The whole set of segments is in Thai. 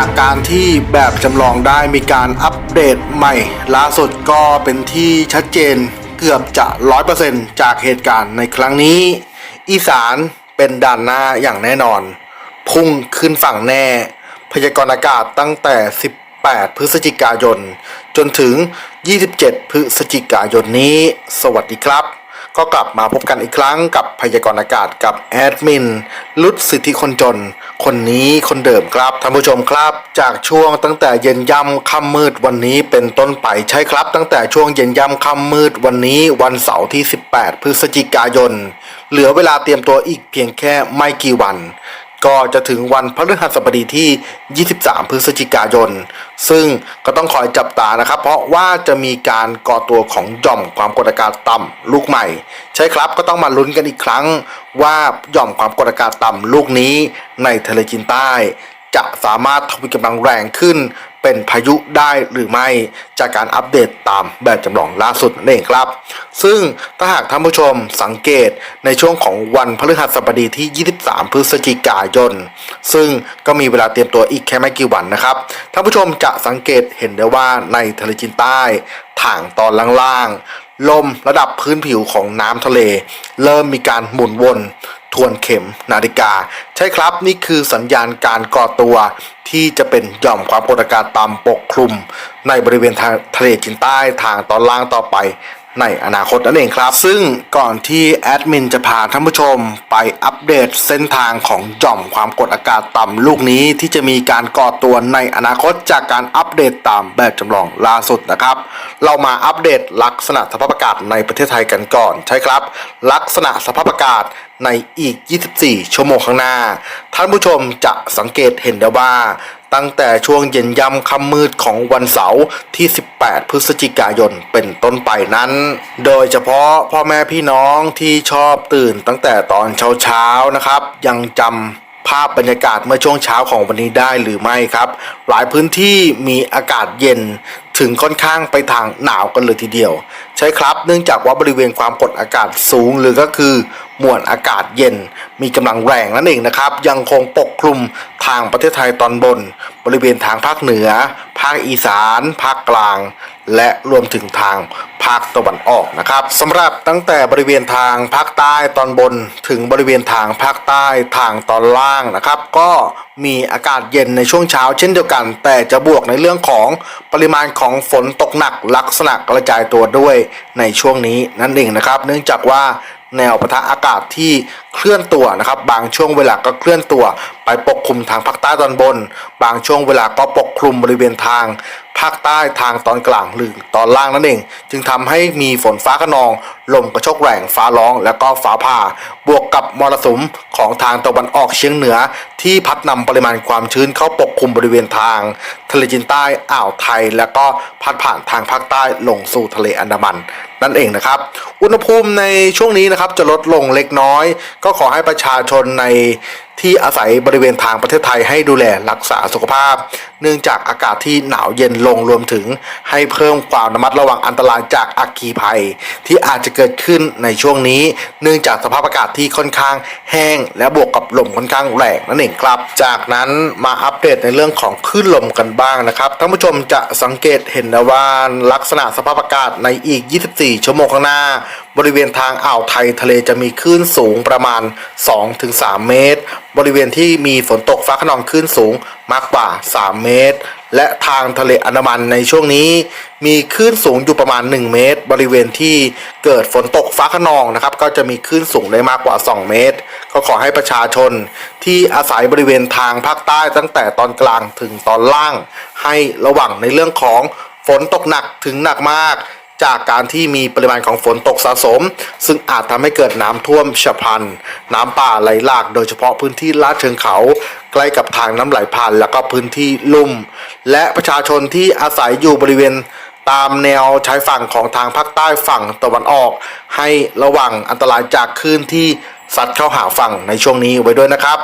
จากการที่แบบจำลองได้มีการอัปเดตใหม่ ล่าสุดก็เป็นที่ชัดเจนเกือบจะ 100%จากเหตุการณ์ในครั้งนี้ อีสานเป็นด่านหน้าอย่างแน่นอน พุ่งขึ้นฝั่งแน่ พยากรณ์อากาศตั้งแต่ 18 พฤศจิกายน จนถึง 27 พฤศจิกายนนี้ สวัสดีครับ ก็กลับมาพบกันอีกครั้งกับพยากรณ์อากาศกับแอดมินลุดสิทธิคนจน คนนี้คนเดิมครับท่านผู้ชมครับ จากช่วงตั้งแต่เย็นย่ำค่ำมืดวันนี้เป็นต้นไปใช่ครับ ตั้งแต่ช่วงเย็นย่ำค่ำมืดวันนี้วันเสาร์ที่ 18 พฤศจิกายน เหลือเวลาเตรียมตัวอีกเพียงแค่ไม่กี่วัน ก็จะถึงวันพฤหัสบดีที่ 23 พฤศจิกายน ซึ่งก็ต้องคอยจับตานะครับ เพราะว่าจะมีการก่อตัวของหย่อมความกดอากาศต่ำลูกใหม่ ใช่ครับก็ต้องมาลุ้นกันอีกครั้ง ว่าหย่อมความกดอากาศต่ำลูกนี้ในทะเลจีนใต้ จะสามารถทวีกำลังแรงขึ้น เป็นพายุได้หรือไม่จากการอัปเดตตามแบบจำลองล่าสุดนั่นเองครับ ซึ่งถ้าหากท่านผู้ชมสังเกตในช่วงของวันพฤหัสบดีที่ 23 พฤศจิกายน ซึ่งก็มีเวลาเตรียมตัวอีกแค่ไม่กี่วันนะครับ ท่านผู้ชมจะสังเกตเห็นได้ว่าในทะเลจีนใต้ทางตอนล่างๆลมระดับพื้นผิวของน้ำทะเล เริ่มมีการหมุนวน ทวนเข็มนาฬิกา ใช่ครับนี่คือสัญญาณการก่อตัว ที่จะเป็นหย่อมความกดอากาศต่ำปกคลุม ในบริเวณทางทะเลจีนใต้ทางตอนล่างต่อไป ในอนาคตนั่นเองครับ ซึ่งก่อนที่แอดมินจะพาท่านผู้ชมไปอัปเดตเส้นทางของหย่อมความกดอากาศต่ำลูกนี้ที่จะมีการก่อตัวในอนาคตจากการอัปเดตตามแบบจำลองล่าสุดนะครับ เรามาอัปเดตลักษณะสภาพอากาศในประเทศไทยกันก่อนใช่ครับ ลักษณะสภาพอากาศในอีก 24 ชั่วโมงข้างหน้า ท่านผู้ชมจะสังเกตเห็นได้ว่า ตั้งแต่ช่วงเย็นย่ำค่ำมืดของวันเสาร์ที่ 18 พฤศจิกายนเป็นต้นไปนั้น โดยเฉพาะพ่อแม่พี่น้องที่ชอบตื่นตั้งแต่ตอนเช้าๆนะครับ ยังจำภาพบรรยากาศเมื่อช่วงเช้าของวันนี้ได้หรือไม่ครับ หลายพื้นที่มีอากาศเย็นถึงค่อนข้างไปทางหนาวกันเลยทีเดียว ใช่ครับเนื่องจากว่าบริเวณความกดอากาศสูงหรือก็คือ มวลอากาศเย็น มีกำลังแรงนั่นเองนะครับ ยังคงปกคลุมทางประเทศไทยตอนบน บริเวณทางภาคเหนือ ภาคอีสาน ภาคกลาง และรวมถึงทางภาคตะวันออกนะครับสำหรับตั้งแต่บริเวณทางภาคใต้ตอนบน ถึงบริเวณทางภาคใต้ทางตอนล่างนะครับ ก็มีอากาศเย็นในช่วงเช้าเช่นเดียวกัน แต่จะบวกในเรื่องของปริมาณของฝนตกหนักลักษณะกระจายตัวด้วยในช่วงนี้นั่นเองนะครับ เนื่องจากว่า แนวปะทะอากาศที่เคลื่อนตัวนะครับ บางช่วงเวลาก็เคลื่อนตัว ไปปกคลุมทางภาคใต้ตอนบน บางช่วงเวลาก็ปกคลุมบริเวณทาง ภาคใต้ทางตอนกลางหรือตอนล่างนั่นเอง จึงทำให้มีฝนฟ้าขนอง ลมกระโชกแรงฟ้าร้อง แล้วก็ฟ้าผ่า บวกกับมรสุมของทางตะวันออกเฉียงเหนือ ที่พัดนำปริมาณความชื้นเข้าปกคลุมบริเวณทาง ทะเลจีนใต้อ่าวไทย แล้วก็พัดผ่านทางภาคใต้ลงสู่ทะเลอันดามันนั่นเองนะครับ อุณหภูมิในช่วงนี้นะครับจะลดลงเล็กน้อย ก็ขอให้ประชาชนใน ที่อาศัยบริเวณทางประเทศไทยให้ดูแลรักษาสุขภาพ เนื่องจากอากาศที่หนาวเย็นลงรวมถึง ให้เพิ่มความระมัดระวังอันตรายจากอัคคีภัย ที่อาจจะเกิดขึ้นในช่วงนี้ เนื่องจากสภาพอากาศที่ค่อนข้างแห้ง และบวกกับลมค่อนข้างแรงนั่นเองครับ จากนั้นมาอัปเดตในเรื่องของคลื่นลมกันบ้างนะครับท่านผู้ชมจะสังเกตเห็นว่าลักษณะสภาพอากาศในอีก 24 ชั่วโมงข้างหน้า บริเวณทางอ่าวไทยทะเลจะมีคลื่นสูงประมาณ 2-3 เมตร บริเวณที่มีฝนตกฟ้าขนองคลื่นสูงมากกว่า 3 เมตร และทางทะเลอันดามันในช่วงนี้ มีคลื่นสูงอยู่ประมาณ 1 เมตร บริเวณที่เกิดฝนตกฟ้าขนองนะครับ ก็จะมีคลื่นสูงได้มากกว่า 2 เมตร ก็ขอให้ประชาชนที่อาศัยบริเวณทางภาคใต้ตั้งแต่ตอนกลางถึงตอนล่าง ให้ระวังในเรื่องของฝนตกหนักถึงหนักมาก จากการที่มีปริมาณของฝนตกสะสม ซึ่งอาจทำให้เกิดน้ำท่วมฉับพลัน น้ำป่าไหลหลาก โดยเฉพาะพื้นที่ลาดเชิงเขา ใกล้กับทางน้ำไหลผ่าน แล้วก็พื้นที่ลุ่ม และประชาชนที่อาศัยอยู่บริเวณตามแนวชายฝั่งของทางภาคใต้ฝั่งตะวันออก ให้ระวังอันตรายจากคลื่นที่ซัดเข้าหาฝั่งในช่วงนี้ไว้ด้วยนะครับ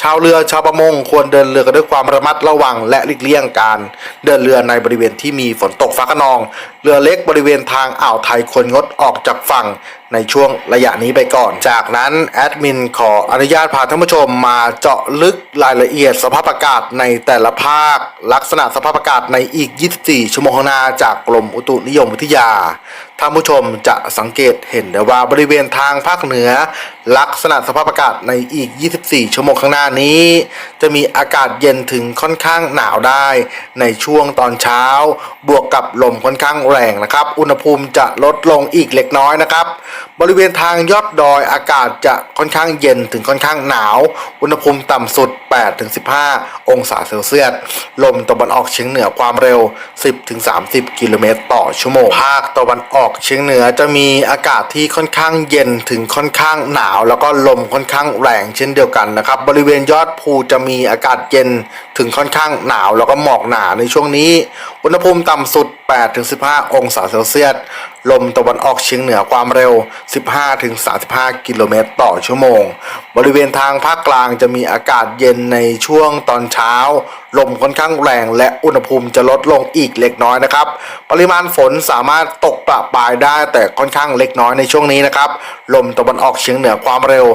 ชาวเรือชาวประมงควรเดินเรือกันด้วยความระมัดระวัง และหลีกเลี่ยงการเดินเรือในบริเวณที่มีฝนตกฟ้าขนอง เรือเล็กบริเวณทางอ่าวไทยควรงดออกจากฝั่งในช่วงระยะนี้ไปก่อน จากนั้นแอดมินขออนุญาตพาท่านผู้ชมมาเจาะลึกรายละเอียดสภาพอากาศในแต่ละภาค ลักษณะสภาพอากาศในอีก 24 ชั่วโมงข้างหน้าจากกรมอุตุนิยมวิทยาท่านผู้ชมจะสังเกตเห็นได้ว่าบริเวณทางภาคเหนือลักษณะสภาพอากาศในอีก 24 ชั่วโมงข้างหน้านี้ จะมีอากาศเย็นถึงค่อนข้างหนาวได้ ในช่วงตอนเช้า บวกกับลมค่อนข้างแรงนะครับ อุณหภูมิจะลดลงอีกเล็กน้อยนะครับ บริเวณทางยอดดอยอากาศจะค่อนข้างเย็นถึงค่อนข้างหนาว อุณหภูมิต่ำสุด 8-15 องศาเซลเซียส ลมตะวันออกเฉียงเหนือความเร็ว 10-30 กิโลเมตรต่อชั่วโมง ภาคตะวันออกเฉียงเหนือจะมีอากาศที่ค่อนข้างเย็นถึงค่อนข้างหนาวแล้วก็ลมค่อนข้างแรงเช่นเดียวกันนะครับ บริเวณยอดภูจะมีอากาศเย็นถึงค่อนข้างหนาวแล้วก็หมอกหนาในช่วงนี้ อุณหภูมิต่ำสุด 8-15 องศาเซลเซียสลมตะวันออกเฉียงเหนือความเร็ว 15-35 กิโลเมตรต่อชั่วโมง บริเวณทางภาคกลางจะมีอากาศเย็นในช่วงตอนเช้า ลมค่อนข้างแรงและอุณหภูมิจะลดลงอีกเล็กน้อยนะครับ ปริมาณฝนสามารถตกประปายได้แต่ค่อนข้างเล็กน้อยในช่วงนี้นะครับ ลมตะวันออกเฉียงเหนือความเร็ว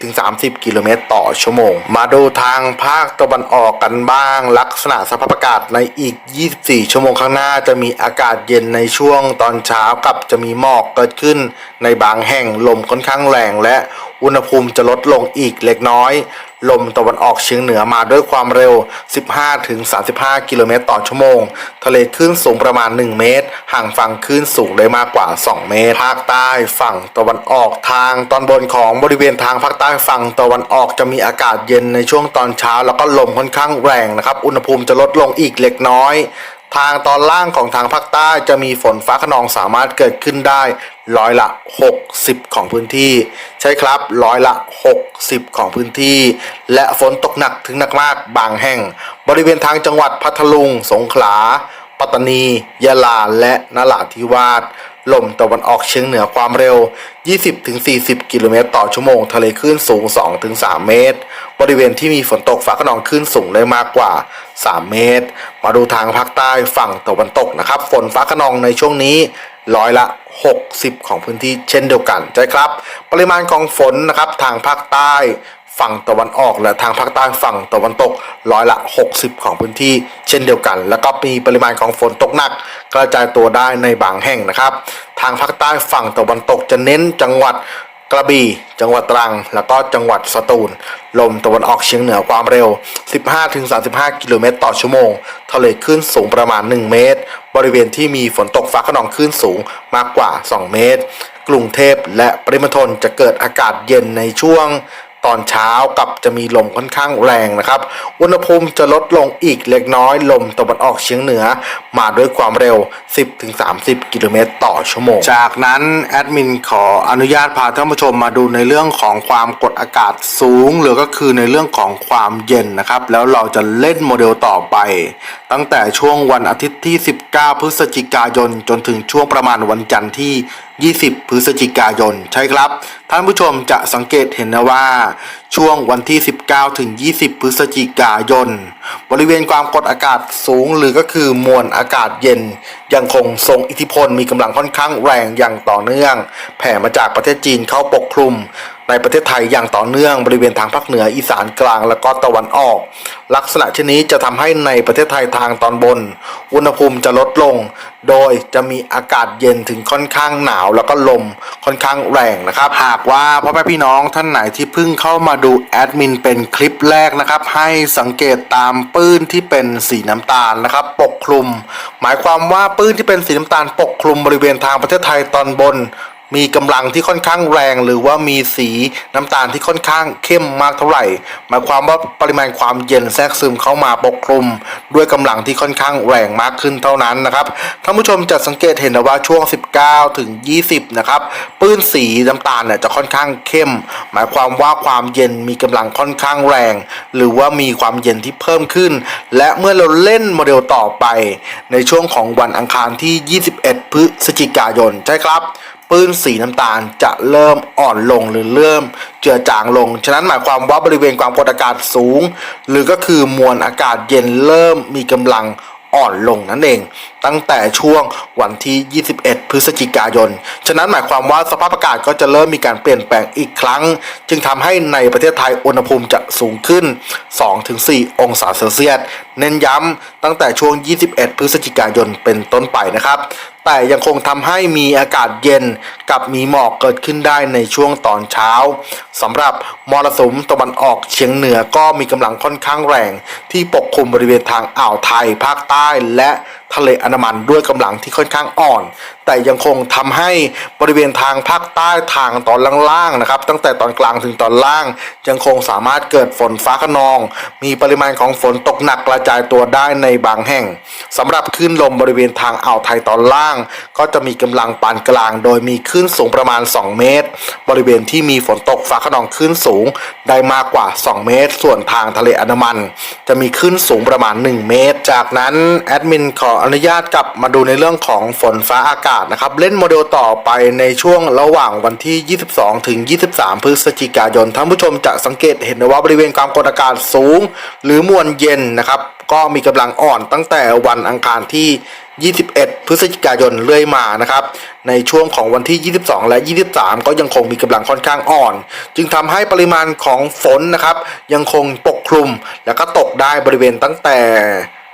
10-30 กิโลเมตรต่อชั่วโมง มาดูทางภาคตะวันออกกันบ้าง ลักษณะสภาพอากาศในอีก 24 ชั่วโมงข้างหน้าจะมีอากาศเย็นในช่วงตอนเช้ากับจะมีหมอกเกิดขึ้น ในบางแห่งลมค่อนข้างแรงและอุณหภูมิจะลดลงอีกเล็กน้อย ลมตะวันออกเฉียงเหนือมาด้วยความเร็ว 15-35 กิโลเมตรต่อชั่วโมง ทะเลคลื่นสูงประมาณ 1 เมตร ห่างฝั่งคลื่นสูงได้มากกว่า 2 เมตร ภาคใต้ฝั่งตะวันออกทางตอนบนของบริเวณทางภาคใต้ฝั่งตะวันออกจะมีอากาศเย็นในช่วงตอนเช้า แล้วก็ลมค่อนข้างแรงนะครับ อุณหภูมิจะลดลงอีกเล็กน้อย ทางตอนล่างของทางภาคใต้จะมีฝนฟ้าขนองสามารถเกิดขึ้นได้ร้อยละ 60 ของพื้นที่ ใช่ครับร้อยละ 60 ของพื้นที่ และฝนตกหนักถึงหนักมากบางแห่ง บริเวณทางจังหวัดพัทลุง สงขลา ปัตตานี ยะลาและนราธิวาส ลมตะวันออกเฉียงเหนือความเร็ว 20-40 กิโลเมตรต่อชั่วโมง ทะเลคลื่นสูง 2-3 เมตร บริเวณที่มีฝนตกฟ้าขนองคลื่นสูงได้มากกว่า 3 เมตร มาดูทางภาคใต้ฝั่งตะวันตกนะครับ ฝนฟ้าขนองในช่วงนี้ร้อยละ 60 ของพื้นที่เช่นเดียวกันใช่ครับ ปริมาณของฝนนะครับทางภาคใต้ ฝั่งตะวันออกและทางภาคใต้ฝั่งตะวันตกร้อยละ 60 ของพื้นที่เช่นเดียวกัน แล้วก็มีปริมาณของฝนตกหนัก กระจายตัวได้ในบางแห่งนะครับ ทางภาคใต้ฝั่งตะวันตกจะเน้นจังหวัดกระบี่ จังหวัดตรัง แล้วก็จังหวัดสตูล ลมตะวันออกเฉียงเหนือความเร็ว 15-35 กิโลเมตรต่อชั่วโมง ทะเลคลื่นสูงประมาณ 1 เมตร บริเวณที่มีฝนตกฟ้าขนองคลื่นสูงมากกว่า 2 เมตร กรุงเทพและปริมณฑลจะเกิดอากาศเย็นในช่วง ตอนเช้ากับจะมีลมค่อนข้างแรงนะครับ อุณหภูมิจะลดลงอีกเล็กน้อย ลมตะวันออกเฉียงเหนือ มาด้วยความเร็ว 10-30 กิโลเมตรต่อชั่วโมง จากนั้นแอดมินขออนุญาตพาท่านผู้ชมมาดูในเรื่องของความกดอากาศสูง หรือก็คือในเรื่องของความเย็นนะครับ แล้วเราจะเล่นโมเดลต่อไป ตั้งแต่ช่วงวันอาทิตย์ที่ 19 พฤศจิกายนจนถึงช่วงประมาณวันจันทร์ที่ 20 พฤศจิกายน ใช่ครับ ท่านผู้ชมจะสังเกตเห็นนะว่า ช่วงวันที่ 19 ถึง 20 พฤศจิกายน บริเวณความกดอากาศสูงหรือก็คือมวลอากาศเย็น ยังคงทรงอิทธิพลมีกำลังค่อนข้างแรงอย่างต่อเนื่อง แผ่มาจากประเทศจีนเข้าปกคลุม ในประเทศไทยอย่างต่อเนื่องบริเวณทางภาคเหนืออีสานกลางและก็ตะวันออก ลักษณะเช่นนี้จะทำให้ในประเทศไทยทางตอนบน อุณหภูมิจะลดลง โดยจะมีอากาศเย็นถึงค่อนข้างหนาว แล้วก็ลมค่อนข้างแรงนะครับ หากว่าพ่อแม่พี่น้องท่านไหนที่เพิ่งเข้ามาดูแอดมินเป็นคลิปแรกนะครับ ให้สังเกตตามปื้นที่เป็นสีน้ำตาลนะครับ ปกคลุม หมายความว่าปื้นที่เป็นสีน้ำตาล ปกคลุมบริเวณทางประเทศไทยตอนบน มีกำลังที่ค่อนข้างแรง หรือว่ามีสีน้ำตาลที่ค่อนข้างเข้มมากเท่าไหร่ หมายความว่าปริมาณความเย็นแทรกซึมเข้ามาปกคลุม ด้วยกำลังที่ค่อนข้างแรงมากขึ้นเท่านั้นนะครับท่านผู้ชมจะสังเกตเห็นนะว่าช่วง 19 ถึง 20 นะครับปื้นสีน้ำตาลเนี่ยจะค่อนข้างเข้ม หมายความว่าความเย็นมีกำลังค่อนข้างแรง หรือว่ามีความเย็นที่เพิ่มขึ้น และเมื่อเราเล่นโมเดลต่อไป ในช่วงของวันอังคารที่ 21 พฤศจิกายนใช่ครับ ปื้นสีน้ำตาลจะเริ่มอ่อนลงหรือเริ่มเจือจางลง ฉะนั้นหมายความว่าบริเวณความกดอากาศสูง หรือก็คือมวลอากาศเย็นเริ่มมีกำลังอ่อนลงนั่นเองตั้งแต่ช่วงวันที่ 21 พฤศจิกายน ฉะนั้นหมายความว่าสภาพอากาศก็จะเริ่มมีการเปลี่ยนแปลงอีกครั้ง จึงทำให้ในประเทศไทยอุณหภูมิจะสูงขึ้น 2-4 องศาเซลเซียส เน้นย้ำตั้งแต่ช่วง 21 พฤศจิกายนเป็นต้นไปนะครับ แต่ยังคงทำให้มีอากาศเย็นกับมีหมอกเกิดขึ้นได้ในช่วงตอนเช้าสำหรับมรสุมตะวันออกเฉียงเหนือก็มีกำลังค่อนข้างแรง ที่ปกคลุมบริเวณทางอ่าวไทยภาคใต้และ ทะเลอันดามันด้วยกำลังที่ค่อนข้างอ่อน แต่ยังคงทำให้บริเวณทางภาคใต้ทางตอนล่างๆนะครับ ตั้งแต่ตอนกลางถึงตอนล่าง ยังคงสามารถเกิดฝนฟ้าขนอง มีปริมาณของฝนตกหนักกระจายตัวได้ในบางแห่งสำหรับคลื่นลมบริเวณทางอ่าวไทยตอนล่าง ก็จะมีกำลังปานกลาง โดยมีคลื่นสูงประมาณ 2 เมตร บริเวณที่มีฝนตกฟ้าขนองคลื่นสูงได้มากกว่า 2 เมตร ส่วนทางทะเลอันดามัน จะมีคลื่นสูงประมาณ 1 เมตร จากนั้นแอดมินขออนุญาตกลับมาดูในเรื่องของฝนฟ้าอากาศนะครับเล่นโมเดลต่อไปในช่วงระหว่างวันที่ 22 ถึง 23 พฤศจิกายนท่านผู้ชมจะสังเกตเห็นได้ว่าบริเวณความกดอากาศสูง หรือมวลเย็นนะครับก็มีกำลังอ่อนตั้งแต่วันอังคารที่ 21 พฤศจิกายนเรื่อยมานะครับ ในช่วงของวันที่ 22 และ 23 ก็ยังคงมีกำลังค่อนข้างอ่อน จึงทำให้ปริมาณของฝนนะครับ ยังคงปกคลุม แล้วก็ตกได้บริเวณตั้งแต่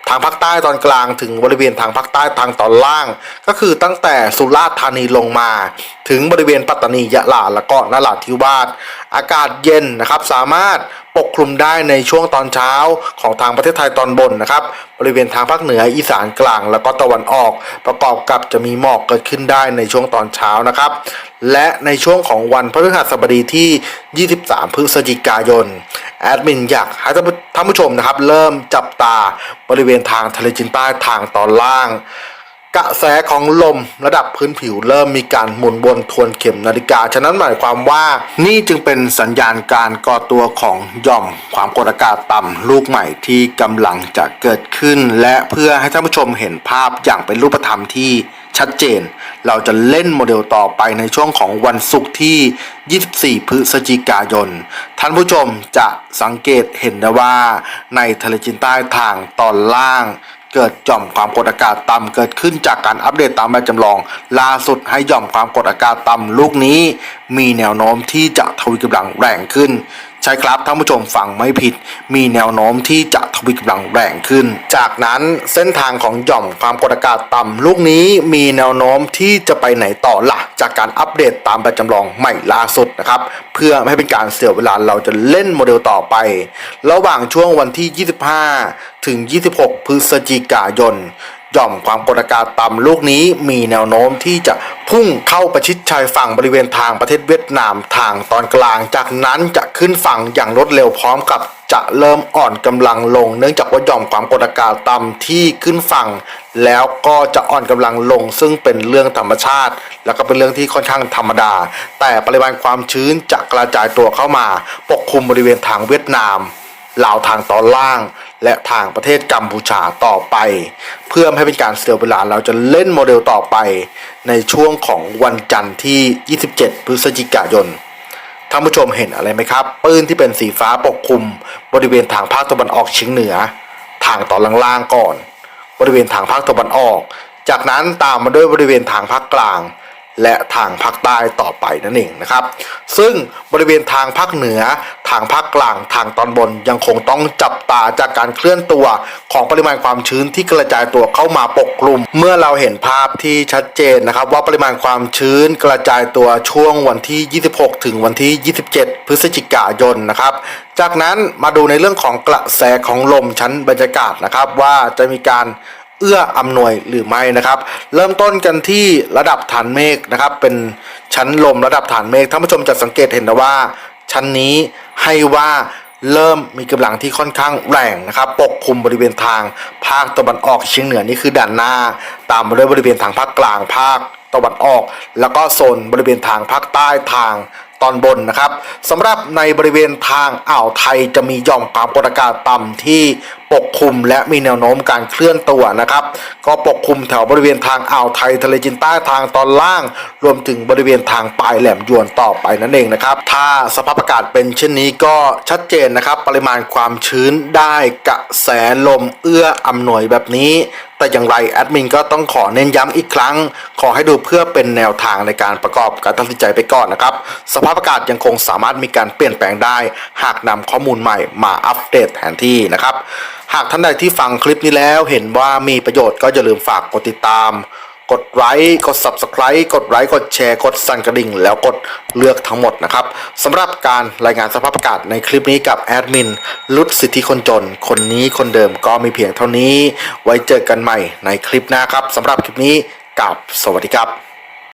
ทางภาคใต้ตอนกลางถึงบริเวณทางภาคใต้ทางตอนล่าง ก็คือตั้งแต่สุราษฎร์ธานีลงมา ถึงบริเวณปัตตานียะลาและก็นราธิวาสอากาศเย็นนะครับ สามารถ คลุมได้ในช่วงตอนเช้าของทางประเทศไทยตอนบนนะครับบริเวณทางภาคเหนืออีสานกลาง แล้วก็ตะวันออก ประกอบกับจะมีหมอกเกิดขึ้นได้ในช่วงตอนเช้านะครับ และในช่วงของวันพฤหัสบดีที่ 23 พฤศจิกายนแอดมินอยากให้ท่านผู้ชมนะครับ เริ่มจับตาบริเวณทางทะเลจีนใต้ทางตอนล่าง กระแสของลมระดับพื้นผิวเริ่มมีการหมุนวนทวนเข็มนาฬิกา ฉะนั้นหมายความว่านี่จึงเป็นสัญญาณการก่อตัวของหย่อมความกดอากาศต่ำลูกใหม่ที่กำลังจะเกิดขึ้น และเพื่อให้ท่านผู้ชมเห็นภาพอย่างเป็นรูปธรรมที่ชัดเจน เราจะเล่นโมเดลต่อไปในช่วงของวันศุกร์ที่ 24 พฤศจิกายน ท่านผู้ชมจะสังเกตเห็นได้ว่าในทะเลจีนใต้ทางตอนล่าง เกิดหย่อมความกดอากาศต่ำเกิดขึ้นจากการอัปเดตตามแบบจำลอง ล่าสุดให้หย่อมความกดอากาศต่ำลูกนี้ มีแนวโน้มที่จะทวีกำลังแรงขึ้น ใช่ครับท่านผู้ชมฟังไม่ผิด มีแนวโน้มที่จะทวีกำลังแรงขึ้น จากนั้นเส้นทางของหย่อมความกดอากาศต่ำลูกนี้มีแนวโน้มที่จะไปไหนต่อละ่ะ จากการอัปเดตตามแบบจำลองใหม่ล่าสุดนะครับเพื่อไม่ให้เป็นการเสียเวลาเราจะเล่นโมเดลต่อไป ระหว่างช่วงวันที่ 25 ถึง 26 พฤศจิกายนหย่อมความกดอากาศต่ำลูกนี้มีแนวโน้มที่จะพุ่งเข้าประชิดชายฝั่งบริเวณทางประเทศเวียดนามทางตอนกลาง จากนั้นจะขึ้นฝั่งอย่างรวดเร็วพร้อมกับจะเริ่มอ่อนกำลังลง เนื่องจากว่าหย่อมความกดอากาศต่ำที่ขึ้นฝั่ง แล้วก็จะอ่อนกำลังลง ซึ่งเป็นเรื่องธรรมชาติ แล้วก็เป็นเรื่องที่ค่อนข้างธรรมดา แต่ปริมาณความชื้นจะกระจายตัวเข้ามา ปกคลุมบริเวณทางเวียดนามลาวทางตอนล่าง และทางประเทศกัมพูชาต่อไป เพื่อให้เป็นการเสียเวลาเราจะเล่นโมเดลต่อไป ในช่วงของวันจันทร์ที่ 27 พฤศจิกายนท่านผู้ชมเห็นอะไรไหมครับปืนที่เป็นสีฟ้าปกคลุม บริเวณทางภาคตะวันออกเฉียงเหนือ ทางตอนล่างๆก่อน บริเวณทางภาคตะวันออก จากนั้นตามมาด้วยบริเวณทางภาคกลาง และทางภาคใต้ต่อไปนั่นเองนะครับ ซึ่งบริเวณทางภาคเหนือ ทางภาคกลางทางตอนบนยังคงต้องจับตาจากการเคลื่อนตัวของปริมาณความชื้นที่กระจายตัวเข้ามาปกคลุม เมื่อเราเห็นภาพที่ชัดเจนนะครับ ว่าปริมาณความชื้นกระจายตัวช่วงวันที่ 26 ถึงวันที่ 27 พฤศจิกายนนะครับ จากนั้นมาดูในเรื่องของกระแสของลมชั้นบรรยากาศนะครับว่าจะมีการ อื้ออำนวยหรือไม่นะครับ เริ่มต้นกันที่ระดับฐานเมฆนะครับ เป็นชั้นลมระดับฐานเมฆท่านผู้ชมจะสังเกตเห็นนะว่า ชั้นนี้ให้ว่าเริ่มมีกำลังที่ค่อนข้างแรงนะครับ ปกคลุมบริเวณทางภาคตะวันออกเฉียงเหนือนี่คือด้านหน้า ตามมาด้วยบริเวณทางภาคกลางภาคตะวันออก แล้วก็โซนบริเวณทางภาคใต้ทางตอนบนนะครับสำหรับในบริเวณทางอ่าวไทยจะมีหย่อมความกดอากาศต่ำที่ ปกคลุมและมีแนวโน้มการเคลื่อนตัวนะครับ ก็ปกคลุมแถวบริเวณทางอ่าวไทยทะเลจีนใต้ทางตอนล่าง รวมถึงบริเวณทางปลายแหลมยวนต่อไปนั่นเองนะครับถ้าสภาพอากาศเป็นเช่นนี้ก็ชัดเจนนะครับ ปริมาณความชื้นได้กระแสลมเอื้ออำนวยแบบนี้แต่อย่างไรแอดมินก็ต้องขอเน้นย้ำอีกครั้ง ขอให้ดูเพื่อเป็นแนวทางในการประกอบการตัดสินใจไปก่อนนะครับ สภาพอากาศยังคงสามารถมีการเปลี่ยนแปลงได้ หากนำข้อมูลใหม่มาอัปเดตแทนที่นะครับ หากท่านใดที่ฟังคลิปนี้แล้วเห็นว่ามีประโยชน์ก็อย่าลืมฝากกดติดตาม กดไลค์กด Subscribe กดไลค์กดแชร์กดสั่นกระดิ่ง แล้วกดเลือกทั้งหมดนะครับสำหรับการรายงานสภาพอากาศในคลิปนี้กับแอดมินลุดสิทธิคนจน คนนี้คนเดิมก็มีเพียงเท่านี้ ไว้เจอกันใหม่ในคลิปหน้าครับสำหรับคลิปนี้กับสวัสดีครับ